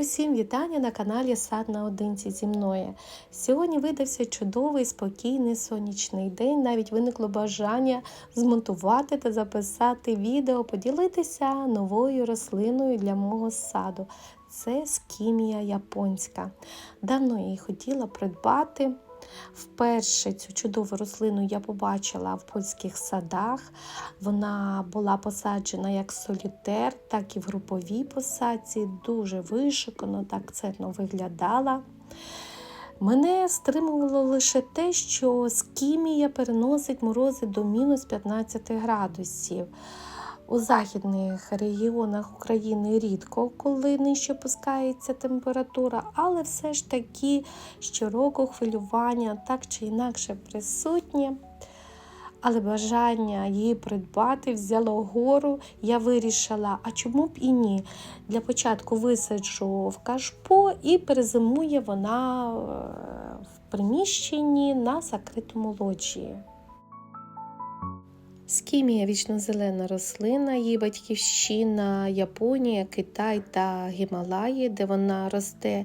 Усім вітання на каналі Сад наодинці зі мною. Сьогодні видався чудовий, спокійний сонячний день. Навіть виникло бажання змонтувати та записати відео, поділитися новою рослиною для мого саду. Це скімія японська. Давно я її хотіла придбати. Вперше цю чудову рослину я побачила в польських садах. Вона була посаджена як солітер, так і в груповій посадці. Дуже вишикано та акцентно виглядала. Мене стримувало лише те, що скімія переносить морози до мінус 15 градусів. У західних регіонах України рідко, коли нижче опускається температура, але все ж таки щороку хвилювання так чи інакше присутнє. Але бажання її придбати взяло гору. Я вирішила, а чому б і ні? Для початку висаджу в кашпо і перезимує вона в приміщенні на закритому лоджії. Скімія вічнозелена рослина, її батьківщина Японія, Китай та Гімалаї, де вона росте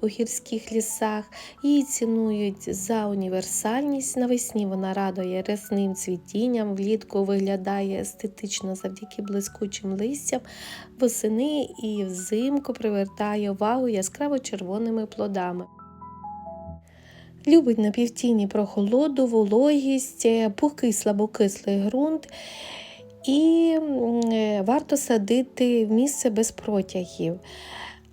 у гірських лісах. Її цінують за універсальність. Навесні вона радує рясним цвітінням, влітку виглядає естетично завдяки блискучим листям, восени і взимку привертає увагу яскраво червоними плодами. Любить на півтіні прохолоду, вологість, пухкий слабокислий ґрунт. І варто садити в місце без протягів,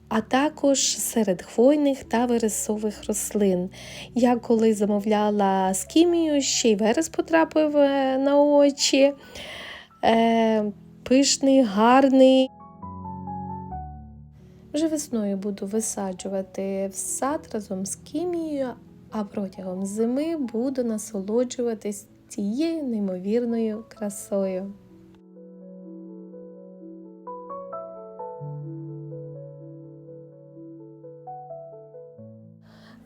а також серед хвойних та вересових рослин. Я коли замовляла скімію, ще й верес потрапив на очі. Пишний, гарний. Вже весною буду висаджувати в сад разом з кімією, а протягом зими буду насолоджуватись цією неймовірною красою.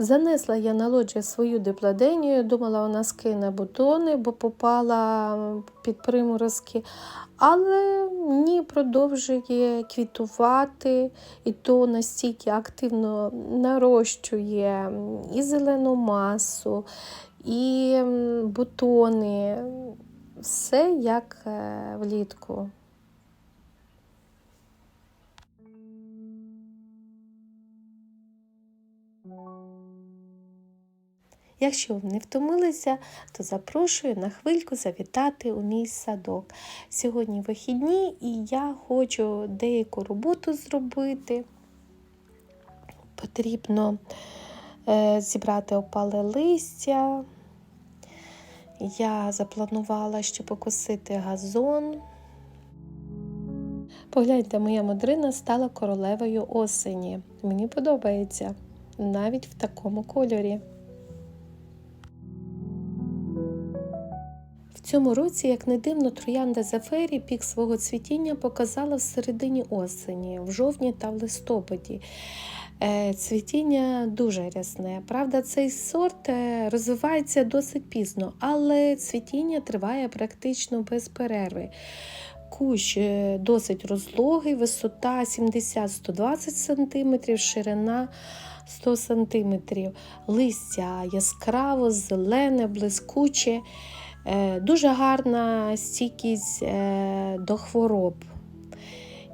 Занесла я на лоджію свою дипладенію, думала, вона скине бутони, бо попала під приморозки, але ні, продовжує квітувати, і то настільки активно нарощує і зелену масу, і бутони, все як е, влітку. Якщо ви не втомилися, то запрошую на хвильку завітати у мій садок. Сьогодні вихідні і я хочу деяку роботу зробити. Потрібно е, зібрати опале листя. Я запланувала, що покосити газон. Погляньте, моя модрина стала королевою осені. Мені подобається навіть в такому кольорі. В цьому році, як не дивно, троянда Зафері пік свого цвітіння показала в середині осені, в жовтні та в листопаді. Цвітіння дуже рясне. Правда, цей сорт розвивається досить пізно, але цвітіння триває практично без перерви. Кущ досить розлогий, висота 70-120 см, ширина 100 см, листя яскраво, зелене, блискуче. Дуже гарна стійкість до хвороб.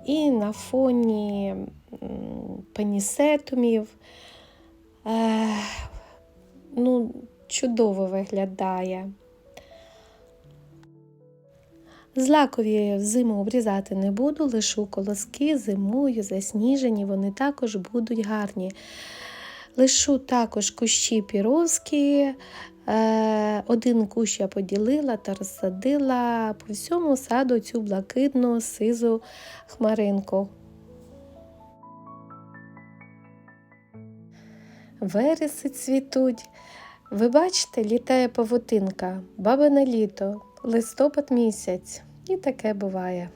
І на фоні пенісетумів ну, чудово виглядає. Злакові зиму обрізати не буду, лишу колоски зимою, засніжені, вони також будуть гарні. Лишу також кущі піровські, один кущ я поділила та розсадила по всьому саду цю блакитну сизу хмаринку. Вереси цвітуть. Ви бачите, літає павутинка, бабине літо, листопад місяць. І таке буває.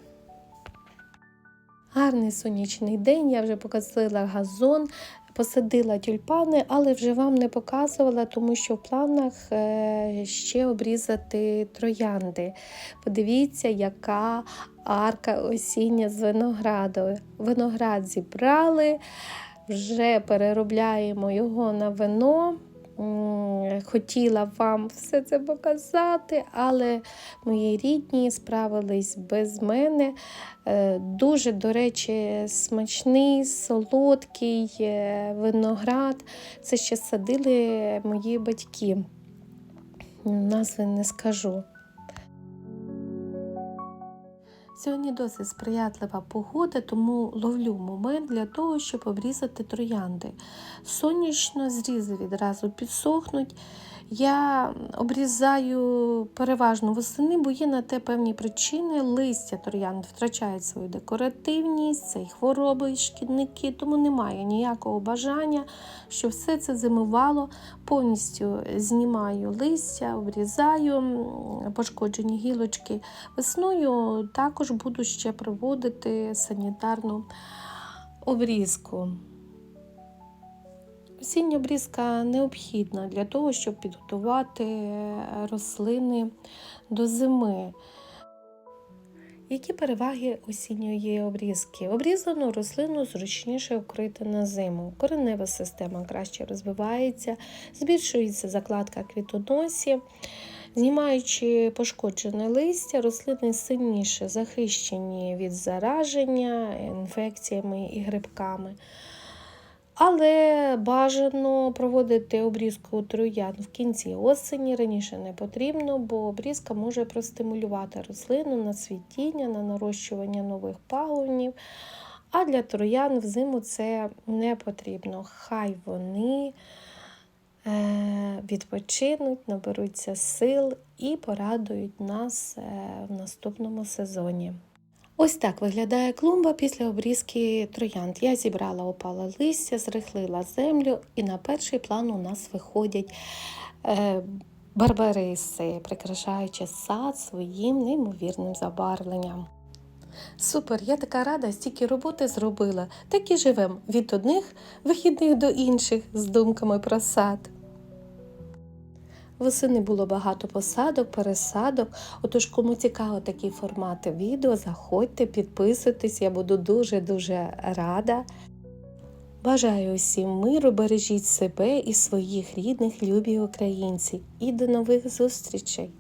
Гарний сонячний день, я вже показала газон, посадила тюльпани, але вже вам не показувала, тому що в планах ще обрізати троянди. Подивіться, яка арка осіння з винограду. Виноград зібрали, вже переробляємо його на вино. Хотіла вам все це показати, але мої рідні справились без мене. Е, Дуже, до речі, смачний, солодкий е, виноград. Це ще садили мої батьки. Назви не скажу. Сьогодні досить сприятлива погода, тому ловлю момент для того, щоб обрізати троянди. Сонячно зрізи відразу підсохнуть. Я обрізаю переважно восени, бо є на те певні причини. Листя троянд втрачають свою декоративність, це і хвороби, і шкідники, тому немає ніякого бажання, щоб все це зимувало. Повністю знімаю листя, обрізаю пошкоджені гілочки. Весною також буду ще проводити санітарну обрізку. Осіння обрізка необхідна для того, щоб підготувати рослини до зими. Які переваги осінньої обрізки? Обрізану рослину зручніше вкрити на зиму. Коренева система краще розвивається, збільшується закладка квітоносів. Знімаючи пошкоджене листя, рослини сильніше захищені від зараження інфекціями і грибками. Але бажано проводити обрізку троян в кінці осені раніше не потрібно, бо обрізка може простимулювати рослину на цвітіння, на нарощування нових пагонів. А для троян взиму це не потрібно. Хай вони е, відпочинуть, наберуться сил і порадують нас е, в наступному сезоні. Ось так виглядає клумба після обрізки троянд. Я зібрала опале листя, зрихлила землю, і на перший план у нас виходять е, барбариси, прикрашаючи сад своїм неймовірним забарвленням. Супер, я така рада, стільки роботи зробила. Так і живем від одних вихідних до інших з думками про сад. Восени було багато посадок, пересадок. Отож, кому цікаво такі формати відео, заходьте, підписуйтесь, я буду дуже-дуже рада. Бажаю усім миру, бережіть себе і своїх рідних, любі українці. І до нових зустрічей!